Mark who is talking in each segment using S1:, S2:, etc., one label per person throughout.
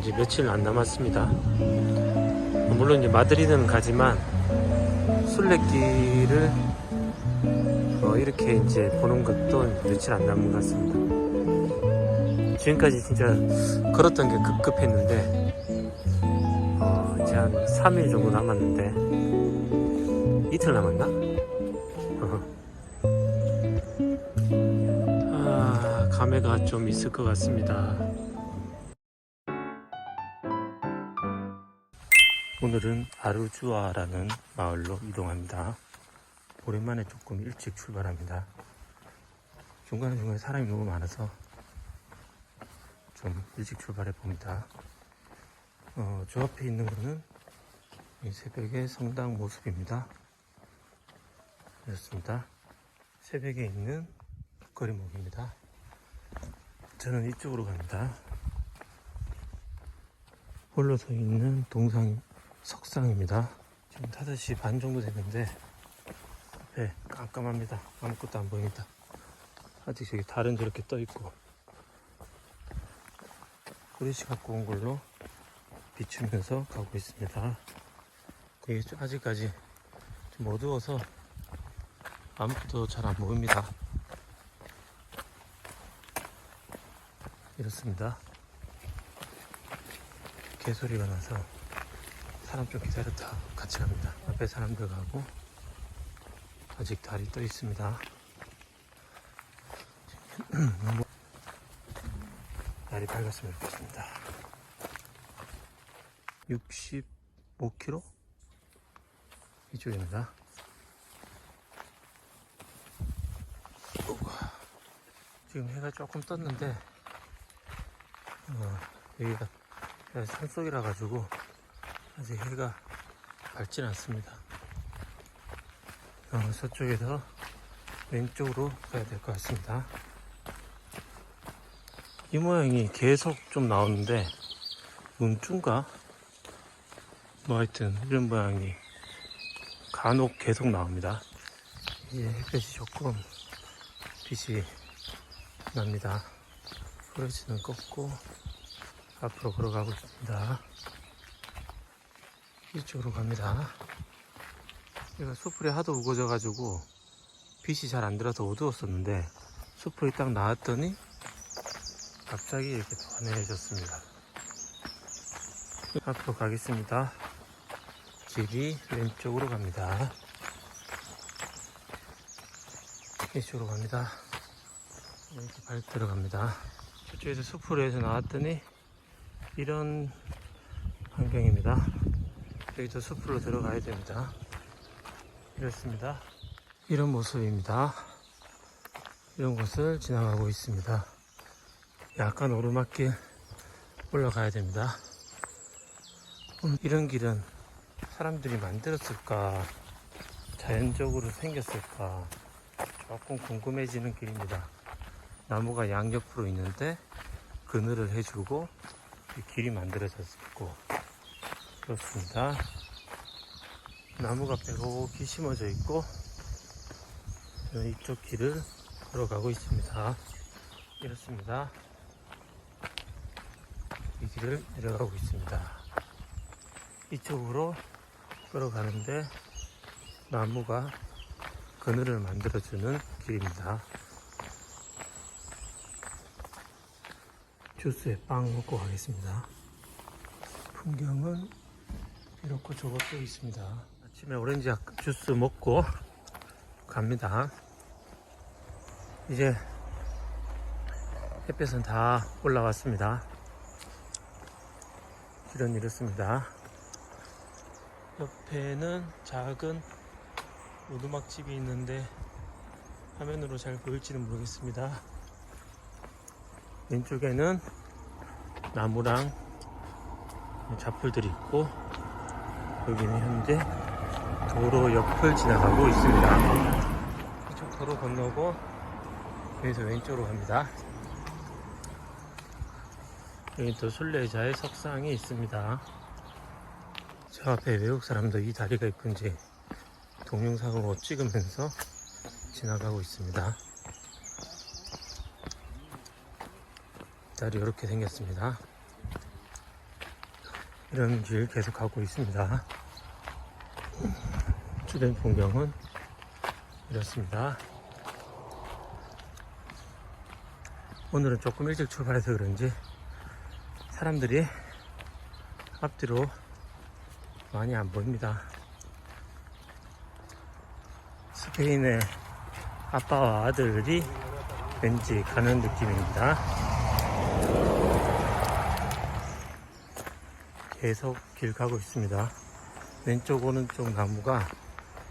S1: 이제 며칠 안 남았습니다. 물론 이제 마드리드는 가지만 순례길을 어, 이렇게 이제 보는 것도 며칠 안 남은 것 같습니다. 지금까지 진짜 걸었던 게 급급했는데 어, 이제 한 3일 정도 남았는데 이틀 남았나? 아, 감회가 좀 있을 것 같습니다. 오늘은 아르주아라는 마을로 이동합니다. 오랜만에 조금 일찍 출발합니다. 중간중간에 사람이 너무 많아서 좀 일찍 출발해 봅니다. 어, 저 앞에 있는 거는 이 새벽의 성당 모습입니다. 이렇습니다. 새벽에 있는 거리목입니다. 저는 이쪽으로 갑니다. 홀로 서 있는 동상 석상입니다. 지금 5시 반 정도 됐는데 앞에 깜깜합니다. 아무것도 안 보입니다. 아직 저기 달은 저렇게 떠 있고 후레쉬 갖고 온 걸로 비추면서 가고 있습니다. 그게 좀 아직까지 좀 어두워서 아무것도 잘 안 보입니다. 이렇습니다. 개소리가 나서 사람 좀 기다렸다 같이 갑니다. 앞에 사람들 가고 아직 달이 떠 있습니다. 날이 밝았으면 좋겠습니다. 65km 이쪽입니다. 지금 해가 조금 떴는데 어, 여기가 산속이라 가지고 아직 해가 밝진 않습니다. 어, 서쪽에서 왼쪽으로 가야 될 것 같습니다. 이 모양이 계속 좀 나오는데 음중가 뭐 하여튼 이런 모양이 간혹 계속 나옵니다. 이제 햇볕이 조금 빛이 납니다. 프레시는 껐고 앞으로 걸어가고 있습니다. 이쪽으로 갑니다. 여기가 숲풀이 하도 우거져 가지고 빛이 잘 안 들어서 어두웠었는데 숲풀이 딱 나왔더니 갑자기 이렇게 환해졌습니다. 앞으로 가겠습니다. 길이 왼쪽으로 갑니다. 이쪽으로 갑니다. 이렇게 발 들어갑니다. 저쪽에서 숲으로 해서 나왔더니 이런 환경입니다. 여기도 숲으로 들어가야 됩니다. 이렇습니다. 이런 모습입니다. 이런 곳을 지나가고 있습니다. 약간 오르막길 올라가야 됩니다. 음, 이런 길은 사람들이 만들었을까? 자연적으로 생겼을까? 조금 궁금해지는 길입니다. 나무가 양옆으로 있는데 그늘을 해주고 이 길이 만들어졌고 그렇습니다. 나무가 빼곡히 심어져 있고 이쪽 길을 걸어가고 있습니다. 이렇습니다. 이 길을 내려가고 있습니다. 이쪽으로 걸어가는데 나무가 그늘을 만들어주는 길입니다. 주스에 빵 먹고 가겠습니다. 풍경은 이렇고 저것도 있습니다. 아침에 오렌지 주스 먹고 갑니다. 이제 햇볕은 다 올라왔습니다. 길은 이렇습니다. 옆에는 작은 오두막 집이 있는데 화면으로 잘 보일지는 모르겠습니다. 왼쪽에는 나무랑 잡풀들이 있고 여기는 현재 도로 옆을 지나가고 있습니다. 이쪽 도로 건너고 여기서 왼쪽으로 갑니다. 여기 또 순례자의 석상이 있습니다. 저 앞에 외국 사람도 이 다리가 이쁜지 동영상으로 찍으면서 지나가고 있습니다. 다리 이렇게 생겼습니다. 이런 길 계속 가고 있습니다. 주변 풍경은 이렇습니다. 오늘은 조금 일찍 출발해서 그런지 사람들이 앞뒤로 많이 안 보입니다. 스페인의 아빠와 아들이 왠지 가는 느낌입니다. 계속 길 가고 있습니다. 왼쪽 오른쪽 나무가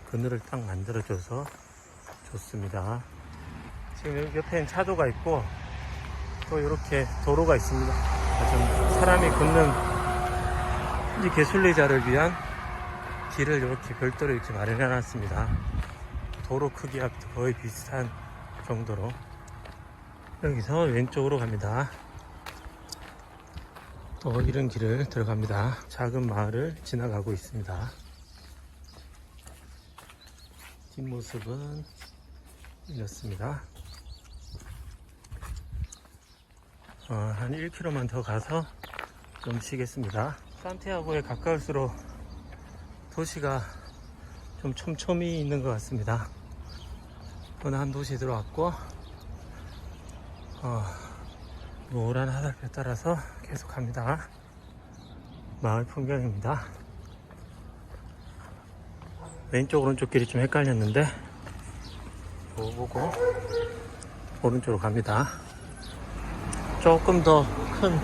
S1: 그늘을 딱 만들어줘서 좋습니다. 지금 여기 옆에는 차도가 있고 또 이렇게 도로가 있습니다. 좀 사람이 걷는 이 개술래자를 위한 길을 이렇게 별도로 이렇게 마련해 놨습니다. 도로 크기와 거의 비슷한 정도로 여기서 왼쪽으로 갑니다. 또 이런 길을 들어갑니다. 작은 마을을 지나가고 있습니다. 뒷모습은 이렇습니다. 어, 한 1km만 더 가서 좀 쉬겠습니다. 산티아고에 가까울수록 도시가 좀 촘촘히 있는 것 같습니다. 어느 한 도시 들어왔고, 어, 노란 하달볕 따라서 계속 갑니다. 마을 풍경입니다. 왼쪽 오른쪽 길이 좀 헷갈렸는데, 요 보고 오른쪽으로 갑니다. 조금 더 큰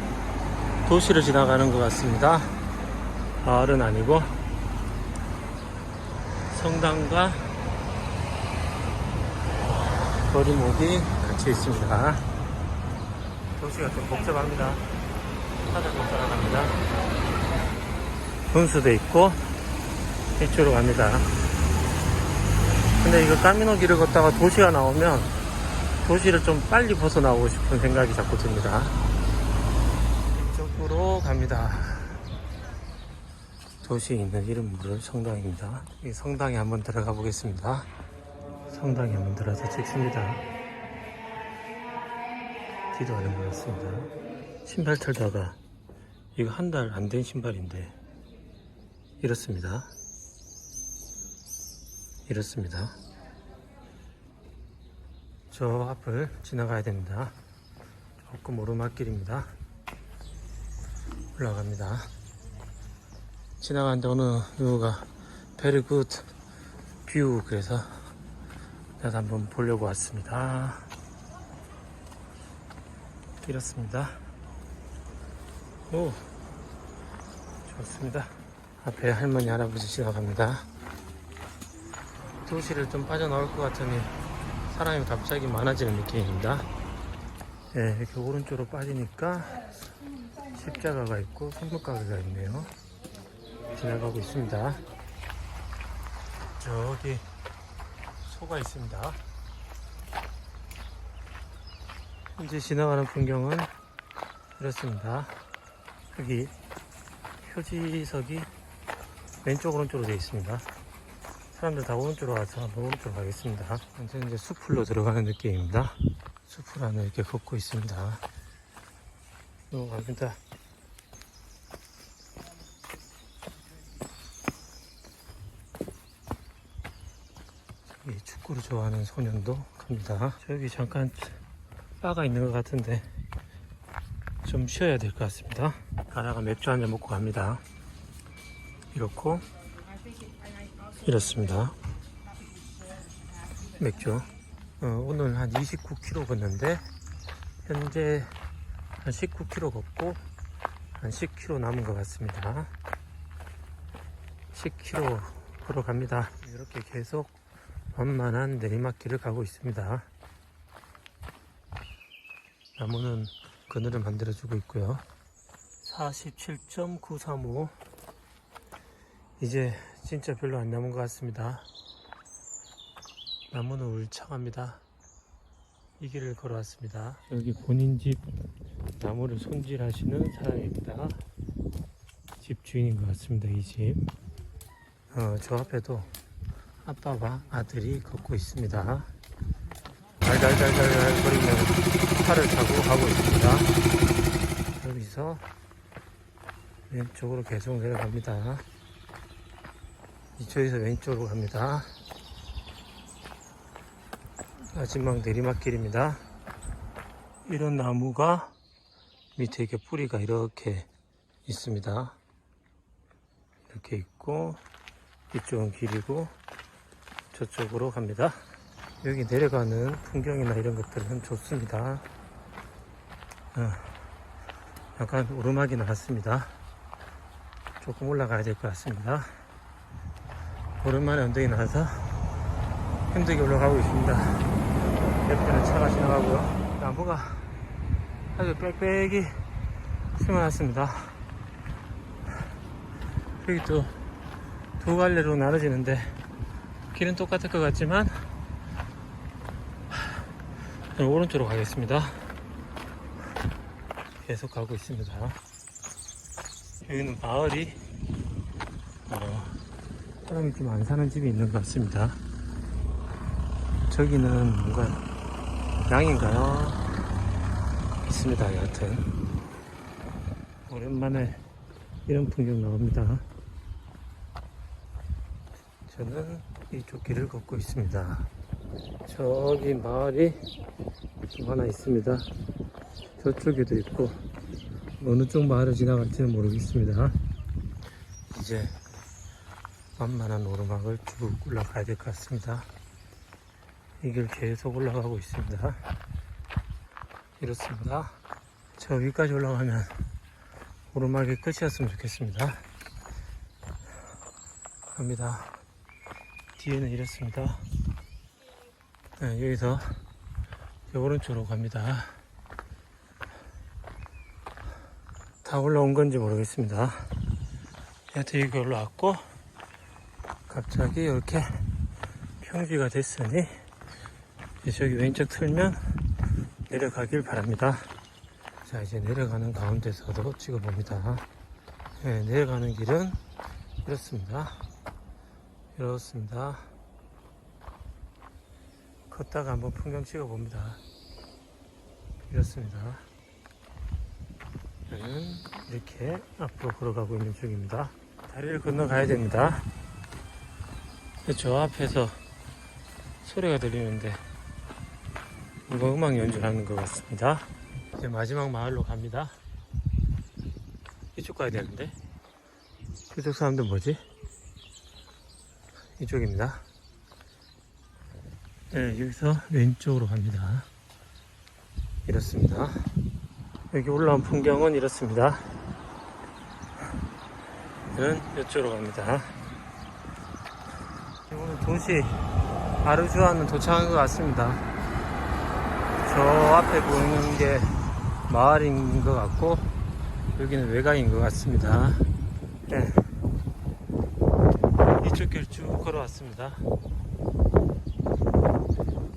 S1: 도시를 지나가는 것 같습니다. 마을은 아니고 성당과 거리목이 같이 있습니다. 도시가 좀 복잡합니다. 못 따라갑니다. 분수도 있고 이쪽으로 갑니다. 근데 이거 까미노 길을 걷다가 도시가 나오면 도시를 좀 빨리 벗어나오고 싶은 생각이 자꾸 듭니다. 이쪽으로 갑니다. 도시에 있는 이름 모를 성당입니다. 이 성당에 한번 들어가 보겠습니다. 성당에 한번 들어서 찍습니다. 기도하는 것 같습니다. 신발 털다가 이거 한 달 안 된 신발인데 이렇습니다. 이렇습니다. 저 앞을 지나가야 됩니다. 조금 오르막길입니다. 올라갑니다. 지나가는데 어느 very good view 그래서 나도 한번 보려고 왔습니다. 이렇습니다. 오 좋습니다. 앞에 할머니 할아버지 지나갑니다. 도시를 좀 빠져나올 것 같으니 사람이 갑자기 많아지는 느낌입니다. 네, 이렇게 오른쪽으로 빠지니까 십자가가 있고 성벽가게가 있네요. 지나가고 있습니다. 저기 소가 있습니다. 현재 지나가는 풍경은 이렇습니다. 여기 표지석이 왼쪽 오른쪽으로 되어 있습니다. 사람들 다 오른쪽으로 와서 한번 오른쪽으로 가겠습니다. 현재 이제 숲으로 들어가는 느낌입니다. 숲을 안에 이렇게 걷고 있습니다. 넘어갑니다. 저기 축구를 좋아하는 소년도 갑니다. 저기 잠깐 바가 있는 것 같은데 좀 쉬어야 될 것 같습니다. 가다가 맥주 한 잔 먹고 갑니다. 이렇고 이렇습니다. 맥주. 어, 오늘 한 29km 걷는데 현재 한 19km 걷고 한 10km 남은 것 같습니다. 10km 걸어갑니다. 이렇게 계속 완만한 내리막길을 가고 있습니다. 나무는 그늘을 만들어주고 있고요. 47.935 이제 진짜 별로 안 남은 것 같습니다. 나무는 울창합니다. 이 길을 걸어왔습니다. 여기 본인 집 나무를 손질하시는 사람입니다. 집 주인인 것 같습니다. 이 집. 어, 저 앞에도 아빠와 아들이 걷고 있습니다. 달달달달 거리며 차를 타고 가고 있습니다. 여기서 왼쪽으로 계속 내려갑니다. 이쪽에서 왼쪽으로 갑니다. 마지막 내리막길입니다. 이런 나무가 밑에 이렇게 뿌리가 이렇게 있습니다. 이렇게 있고 이쪽은 길이고 저쪽으로 갑니다. 여기 내려가는 풍경이나 이런 것들은 좋습니다. 어, 약간 오르막이 나왔습니다. 조금 올라가야 될 것 같습니다. 오랜만에 언덕이 나와서 힘들게 올라가고 있습니다. 옆에는 차가 지나가고요. 나무가 아주 빽빽이 심어놨습니다. 여기 또 두 갈래로 나눠지는데 길은 똑같을 것 같지만 오른쪽으로 가겠습니다. 계속 가고 있습니다. 여기는 마을이 어, 사람이 좀 안 사는 집이 있는 것 같습니다. 저기는 뭔가 양인가요? 있습니다. 여하튼 오랜만에 이런 풍경 나옵니다. 저는 이쪽 길을 걷고 있습니다. 저기 마을이 좀 하나 있습니다. 저쪽에도 있고 어느 쪽 마을을 지나갈지는 모르겠습니다. 이제 만만한 오르막을 쭉 올라가야 될 것 같습니다. 이 길 계속 올라가고 있습니다. 이렇습니다. 저 위까지 올라가면 오르막이 끝이었으면 좋겠습니다. 갑니다. 뒤에는 이렇습니다. 네, 여기서 저 오른쪽으로 갑니다. 다 올라온 건지 모르겠습니다. 여하튼 여기 올라왔고, 갑자기 이렇게 평지가 됐으니, 저기 왼쪽 틀면 내려가길 바랍니다. 자, 이제 내려가는 가운데서도 찍어봅니다. 네, 내려가는 길은 이렇습니다. 이렇습니다. 걷다가 한번 풍경 찍어봅니다. 이렇습니다. 저는 이렇게 앞으로 걸어가고 있는 중입니다. 다리를 건너가야 됩니다. 저 앞에서 소리가 들리는데 누가 음악 연주하는 것 같습니다. 이제 마지막 마을로 갑니다. 이쪽 가야 되는데 이쪽 사람들 뭐지? 이쪽입니다. 네, 여기서 왼쪽으로 갑니다. 이렇습니다. 여기 올라온 풍경은 이렇습니다. 저는 이쪽으로 갑니다. 오늘 도시 아르주아는 도착한 것 같습니다. 저 앞에 보이는 게 마을인 것 같고 여기는 외곽인 것 같습니다. 네. 이쪽 길 쭉 걸어왔습니다.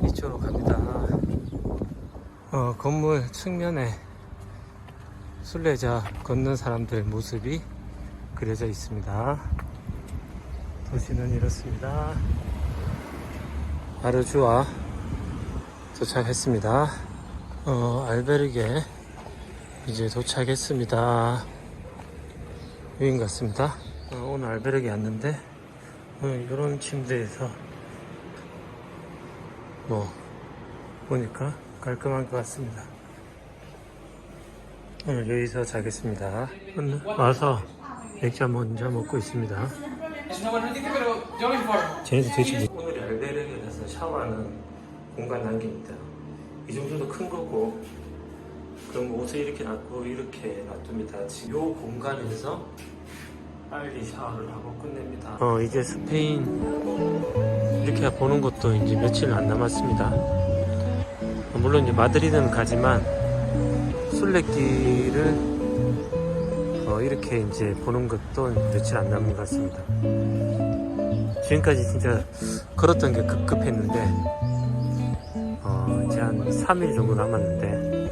S1: 이쪽으로 갑니다. 어, 건물 측면에 순례자 걷는 사람들 모습이 그려져 있습니다. 도시는 이렇습니다. 아르주아 도착했습니다. 어, 알베르게 이제 도착했습니다. 여긴 같습니다. 어, 오늘 알베르게 왔는데 오늘 이런 침대에서 뭐 보니까 깔끔한 것 같습니다. 오늘 여기서 자겠습니다. 와서 맥주 먼저 먹고 있습니다. 쟤네도 도대체 뭐- 오늘 알베르게에서 샤워하는 공간 단계입니다. 이 정도도 큰 거고 그럼 옷을 이렇게 놔고 이렇게 놔둡니다. 지금 요 공간에서 빨리 샤워를 하고 끝냅니다. 어 이제 스페인 이렇게 보는 것도 이제 며칠 안 남았습니다. 어, 물론 이제 마드리드는 가지만 순례길을 어, 이렇게 이제 보는 것도 며칠 안 남은 것 같습니다. 지금까지 진짜 걸었던 게 급급했는데 어, 이제 한 3일 정도 남았는데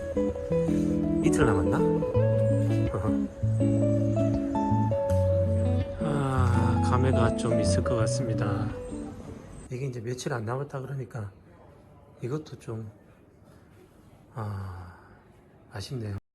S1: 이틀 남았나? 감회가 좀 있을 것 같습니다. 이게 이제 며칠 안 남았다 그러니까 이것도 좀 아, 아쉽네요.